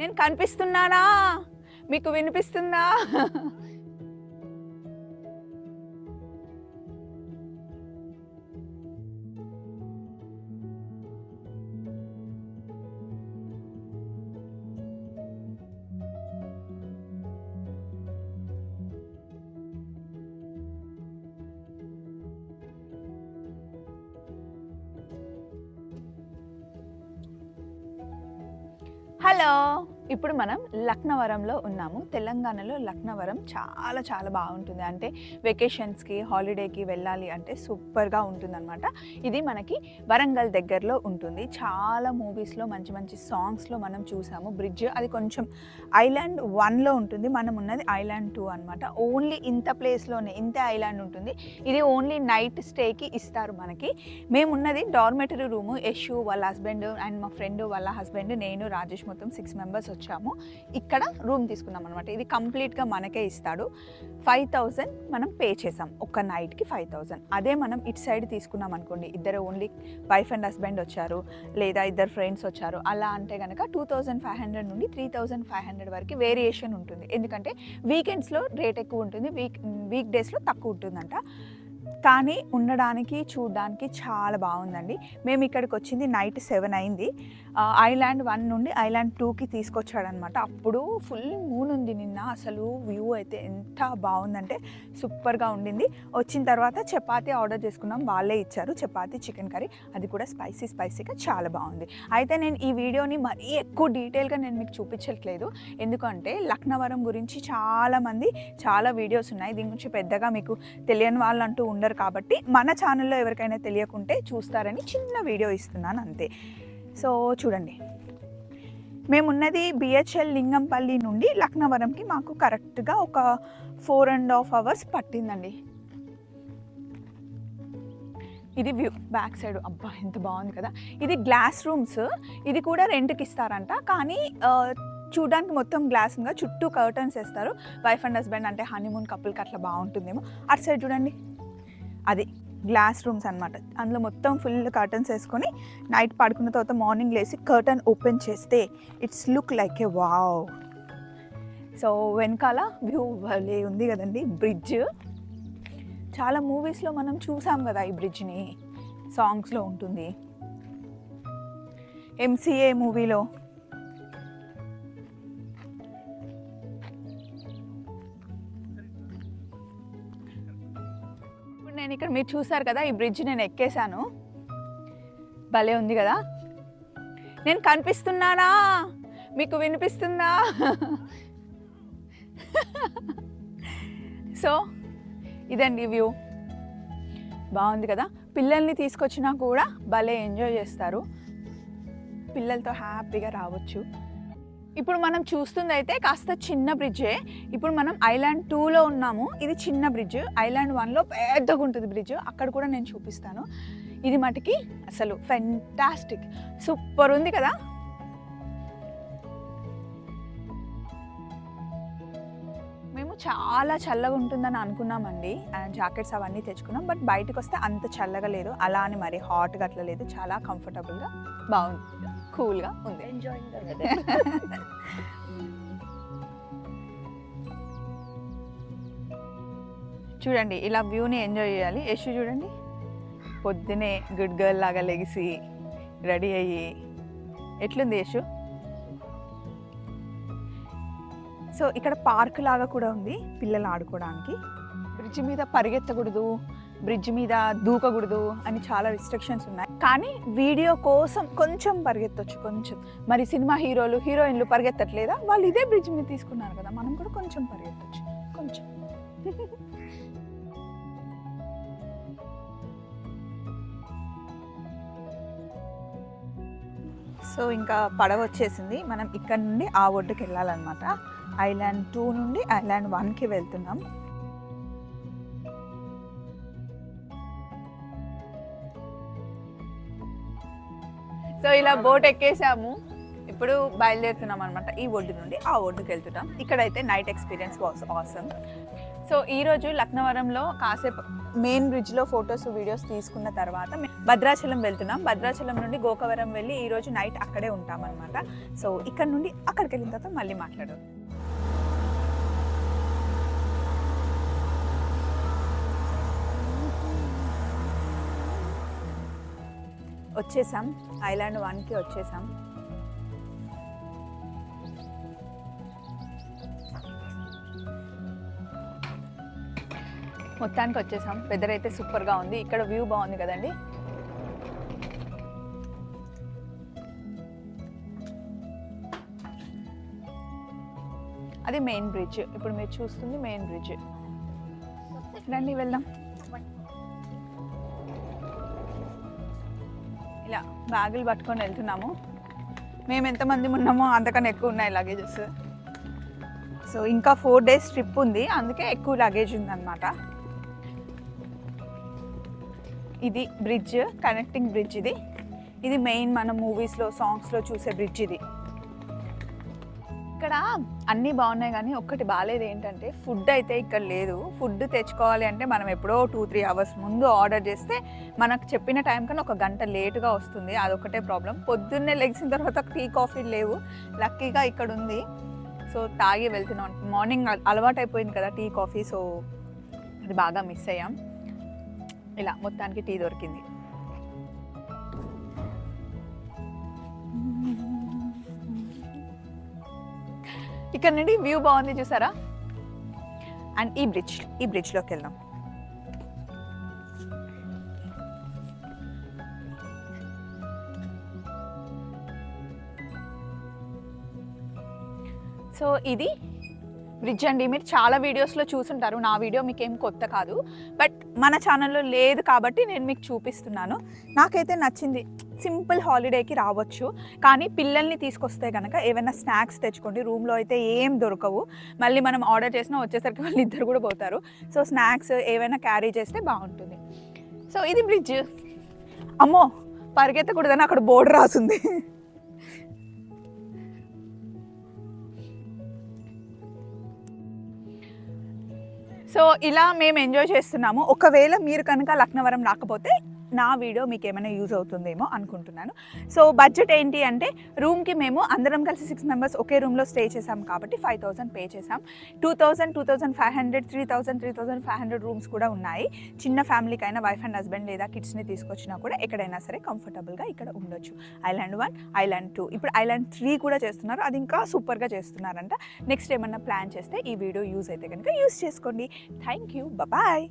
నేను కనిపిస్తున్నానా? మీకు వినిపిస్తుందా? Hello。ఇప్పుడు మనం లక్నవరంలో ఉన్నాము. తెలంగాణలో లక్నవరం చాలా చాలా బాగుంటుంది. అంటే వెకేషన్స్కి హాలిడేకి వెళ్ళాలి అంటే సూపర్గా ఉంటుందన్నమాట. ఇది మనకి వరంగల్ దగ్గరలో ఉంటుంది. చాలా మూవీస్లో మంచి మంచి సాంగ్స్లో మనం చూసాము. బ్రిడ్జ్ అది కొంచెం ఐలాండ్ వన్లో ఉంటుంది. మనం ఉన్నది ఐలాండ్ టూ అనమాట ఓన్లీ ఇంత ప్లేస్లోనే ఇంత ఐలాండ్ ఉంటుంది. ఇది ఓన్లీ నైట్ స్టేకి ఇస్తారు మనకి. మేమున్నది డార్మెటరీ రూము యశు వాళ్ళ హస్బెండ్ అండ్ మా ఫ్రెండ్ వాళ్ళ హస్బెండ్ నేను రాజేష్ మొత్తం సిక్స్ మెంబర్స్ వచ్చాము. ఇక్కడ రూమ్ తీసుకున్నాం అనమాట ఇది కంప్లీట్గా మనకే ఇస్తాడు. ఫైవ్ థౌజండ్ మనం పే చేసాం. ఒక్క నైట్కి ఫైవ్ థౌజండ్ అదే మనం ఇటు సైడ్ తీసుకున్నాం అనుకోండి. ఇద్దరు ఓన్లీ వైఫ్ అండ్ హస్బెండ్ వచ్చారు. లేదా ఇద్దరు ఫ్రెండ్స్ వచ్చారు. అలా అంటే కనుక టూ థౌజండ్ ఫైవ్ హండ్రెడ్ నుండి త్రీ థౌజండ్ ఫైవ్ హండ్రెడ్ వరకు వేరియేషన్ ఉంటుంది. ఎందుకంటే వీకెండ్స్లో రేట్ ఎక్కువ ఉంటుంది. వీక్ వీక్ డేస్లో తక్కువ ఉంటుందంట. కానీ ఉండడానికి చూడడానికి చాలా బాగుందండి. మేము ఇక్కడికి వచ్చింది నైట్ సెవెన్ అయింది. ఐలాండ్ వన్ నుండి ఐలాండ్ టూకి తీసుకొచ్చాడనమాట. అప్పుడు ఫుల్ మూన్ ఉంది నిన్న. అసలు వ్యూ అయితే ఎంత బాగుందంటే సూపర్గా ఉండింది. వచ్చిన తర్వాత చపాతీ ఆర్డర్ చేసుకున్నాం. వాళ్ళే ఇచ్చారు. Chapati chicken curry. అది కూడా స్పైసీ స్పైసీగా చాలా బాగుంది. అయితే నేను ఈ వీడియోని మరీ ఎక్కువ డీటెయిల్గా నేను మీకు చూపించట్లేదు. ఎందుకంటే లక్నవరం గురించి చాలామంది చాలా వీడియోస్ ఉన్నాయి. దీని గురించి పెద్దగా మీకు తెలియని వాళ్ళు అంటూ ఉండరు. కాబట్టి మన ఛానల్లో ఎవరికైనా తెలియకుంటే చూస్తారని చిన్న వీడియో ఇస్తున్నాను అంతే. సో చూడండి. మేమున్నది బిహెచ్ఎల్ లింగంపల్లి నుండి లక్నవరంకి మాకు కరెక్ట్గా ఒక ఫోర్ అండ్ హాఫ్ అవర్స్ పట్టిందండి. ఇది వ్యూ బ్యాక్ సైడ్ అబ్బా ఎంత బాగుంది కదా. ఇది గ్లాస్ రూమ్స్ ఇది కూడా రెంట్కి ఇస్తారంట. కానీ చూడడానికి మొత్తం గ్లాస్ చుట్టూ కర్టన్స్ వేస్తారు. వైఫ్ అండ్ హస్బెండ్ అంటే హనీమూన్ కపుల్కి అట్లా బాగుంటుందేమో. అటు సైడ్ చూడండి. అది గ్లాస్ రూమ్స్ అనమాట అందులో మొత్తం ఫుల్ కర్టన్స్ వేసుకొని నైట్ పడుకున్న తర్వాత మార్నింగ్ లేసి కర్టన్ ఓపెన్ చేస్తే it's look like a wow so వెనకాల వ్యూ భలే ఉంది కదండి బ్రిడ్జ్ చాలా మూవీస్లో మనం చూసాం కదా ఈ బ్రిడ్జ్ని సాంగ్స్లో ఉంటుంది. ఎంసీఏ మూవీలో నేను ఇక్కడ మీరు చూసారు కదా ఈ బ్రిడ్జ్ నేను ఎక్కేసాను భలే ఉంది కదా? నేను కనిపిస్తున్నానా? మీకు వినిపిస్తుందా? సో ఇదండి వ్యూ బాగుంది కదా? పిల్లల్ని తీసుకొచ్చినా కూడా భలే ఎంజాయ్ చేస్తారు. పిల్లలతో హ్యాపీగా రావచ్చు. ఇప్పుడు మనం చూస్తుంది అయితే కాస్త చిన్న బ్రిడ్జే ఇప్పుడు మనం ఐలాండ్ టూలో ఉన్నాము. ఇది చిన్న బ్రిడ్జ్ ఐలాండ్ వన్లో పెద్దగా ఉంటుంది బ్రిడ్జ్ అక్కడ కూడా నేను చూపిస్తాను. ఇది మటుకి అసలు ఫెంటాస్టిక్ సూపర్ ఉంది కదా? మేము చాలా చల్లగా ఉంటుందని అనుకున్నామండి. జాకెట్స్ అవన్నీ తెచ్చుకున్నాం. బట్ బయటకు వస్తే అంత చల్లగా లేదు. అలా అని మరి హాట్గా అట్లా లేదు. చాలా కంఫర్టబుల్గా బాగుంది. కూల్గా ఉంది. చూడండి ఇలా వ్యూని ఎంజాయ్ చేయాలి. యశు చూడండి. పొద్దునే గుడ్ గర్ల్ లాగా లెగిసి రెడీ అయ్యి. ఎట్లుంది యశు? సో ఇక్కడ పార్క్ లాగా కూడా ఉంది పిల్లలు ఆడుకోవడానికి. బ్రిడ్జ్ మీద పరిగెత్తకూడదు. బ్రిడ్జ్ మీద దూకకూడదు అని చాలా రిస్ట్రిక్షన్స్ ఉన్నాయి. కానీ వీడియో కోసం కొంచెం పరిగెత్తొచ్చు కొంచెం. మరి సినిమా హీరోలు హీరోయిన్లు పరిగెత్తట్లేదా? వాళ్ళు ఇదే బ్రిడ్జ్ మీద తీసుకున్నారు కదా మనం కూడా కొంచెం పరిగెత్తొచ్చు. కొంచెం. సో ఇంకా పడవ వచ్చేసింది. మనం ఇక్కడ నుండి ఆ ఒడ్డుకి వెళ్ళాలన్నమాట. ఐలాండ్ టూ నుండి ఐలాండ్ వన్కి వెళ్తున్నాం. సో ఇలా బోట్ ఎక్కేసాము. ఇప్పుడు బయలుదేరుతున్నాం అనమాట ఈ ఒడ్డు నుండి ఆ ఒడ్డుకి వెళ్తున్నాం. ఇక్కడైతే night experience was awesome so ఈరోజు లక్నవరంలో కాసేపు మెయిన్ బ్రిడ్జ్లో ఫొటోస్ వీడియోస్ తీసుకున్న తర్వాత భద్రాచలం వెళ్తున్నాం. భద్రాచలం నుండి గోకవరం వెళ్ళి ఈరోజు నైట్ అక్కడే ఉంటాం అనమాట సో ఇక్కడ నుండి అక్కడికి వెళ్ళిన తర్వాత మళ్ళీ మాట్లాడదాం. వచ్చేసాం. ఐలాండ్ వన్కి వచ్చేసాం. మొత్తానికి వచ్చేసాం. వెదర్ అయితే సూపర్గా ఉంది. ఇక్కడ వ్యూ బాగుంది కదండి. అది మెయిన్ బ్రిడ్జ్ ఇప్పుడు మీరు చూస్తుంది మెయిన్ బ్రిడ్జ్ రండి వెళ్దాం. ఇలా బ్యాగులు పట్టుకొని వెళ్తున్నాము. మేము ఎంతమంది ఉన్నామో అంతకన్నా ఎక్కువ ఉన్నాయి లగేజెస్ సో. ఇంకా ఫోర్ డేస్ ట్రిప్ ఉంది. అందుకే ఎక్కువ లగేజ్ ఉందన్నమాట. ఇది బ్రిడ్జ్ కనెక్టింగ్ బ్రిడ్జ్ ఇది. ఇది మెయిన్ మన మూవీస్లో సాంగ్స్లో చూసే బ్రిడ్జ్ ఇది. ఇక్కడ అన్నీ బాగున్నాయి కానీ ఒక్కటి బాగాలేదు ఏంటంటే ఫుడ్ అయితే ఇక్కడ లేదు. ఫుడ్ తెచ్చుకోవాలి అంటే మనం ఎప్పుడో టూ త్రీ అవర్స్ ముందు ఆర్డర్ చేస్తే మనకు చెప్పిన టైం కన్నా ఒక గంట లేటుగా వస్తుంది. అదొకటే ప్రాబ్లం పొద్దున్నే లెగ్సిన తర్వాత టీ కాఫీ లేవు. లక్కీగా ఇక్కడ ఉంది. సో తాగి వెళ్తున్నాం. మార్నింగ్ అలవాటు అయిపోయింది కదా టీ కాఫీ సో అది బాగా మిస్ అయ్యాం. ఇలా మొత్తానికి టీ దొరికింది. ఇక్కడ నుండి వ్యూ బాగుంది చూసారా? అండ్ ఈ బ్రిడ్జ్ ఈ బ్రిడ్జ్లోకి వెళ్దాం. సో ఇది బ్రిడ్జ్ అండి. మీరు చాలా వీడియోస్లో చూసుంటారు. నా వీడియో మీకు ఏం కొత్త కాదు. బట్ మన ఛానల్లో లేదు కాబట్టి నేను మీకు చూపిస్తున్నాను. నాకైతే నచ్చింది. సింపుల్ హాలిడేకి రావచ్చు. కానీ పిల్లల్ని తీసుకొస్తే కనుక ఏమైనా స్నాక్స్ తెచ్చుకోండి. రూమ్లో అయితే ఏం దొరకవు. మళ్ళీ మనం ఆర్డర్ చేసినా వచ్చేసరికి వాళ్ళు ఇద్దరు కూడా పోతారు. సో స్నాక్స్ ఏమైనా క్యారీ చేస్తే బాగుంటుంది. సో ఇది బ్రిడ్జ్ అమ్మో! పరిగెత్తకూడదని అక్కడ బోర్డు రాసింది. సో ఇలా మేము ఎంజాయ్ చేస్తున్నాము. ఒకవేళ మీరు కనుక లక్నవరం రాకపోతే నా వీడియో మీకు ఏమైనా యూజ్ అవుతుందేమో అనుకుంటున్నాను. సో బడ్జెట్ ఏంటి అంటే రూమ్కి మేము అందరం కలిసి సిక్స్ మెంబర్స్ ఒకే రూమ్లో స్టే చేసాం కాబట్టి ఫైవ్ థౌసండ్ పే చేసాం two thousand two thousand five hundred three thousand three thousand five hundred rooms కూడా ఉన్నాయి. చిన్న ఫ్యామిలీకి అయినా వైఫ్ అండ్ హస్బెండ్ లేదా కిడ్స్ని తీసుకొచ్చినా కూడా ఎక్కడైనా సరే కంఫర్టబుల్గా ఇక్కడ ఉండొచ్చు. Island one island two. ఇప్పుడు ఐలాండ్ త్రీ కూడా చేస్తున్నారు. అది ఇంకా సూపర్గా చేస్తున్నారంట. నెక్స్ట్ ఏమన్నా ప్లాన్ చేస్తే ఈ వీడియో యూజ్ అయితే కనుక యూజ్ చేసుకోండి. Thank you. బాయ్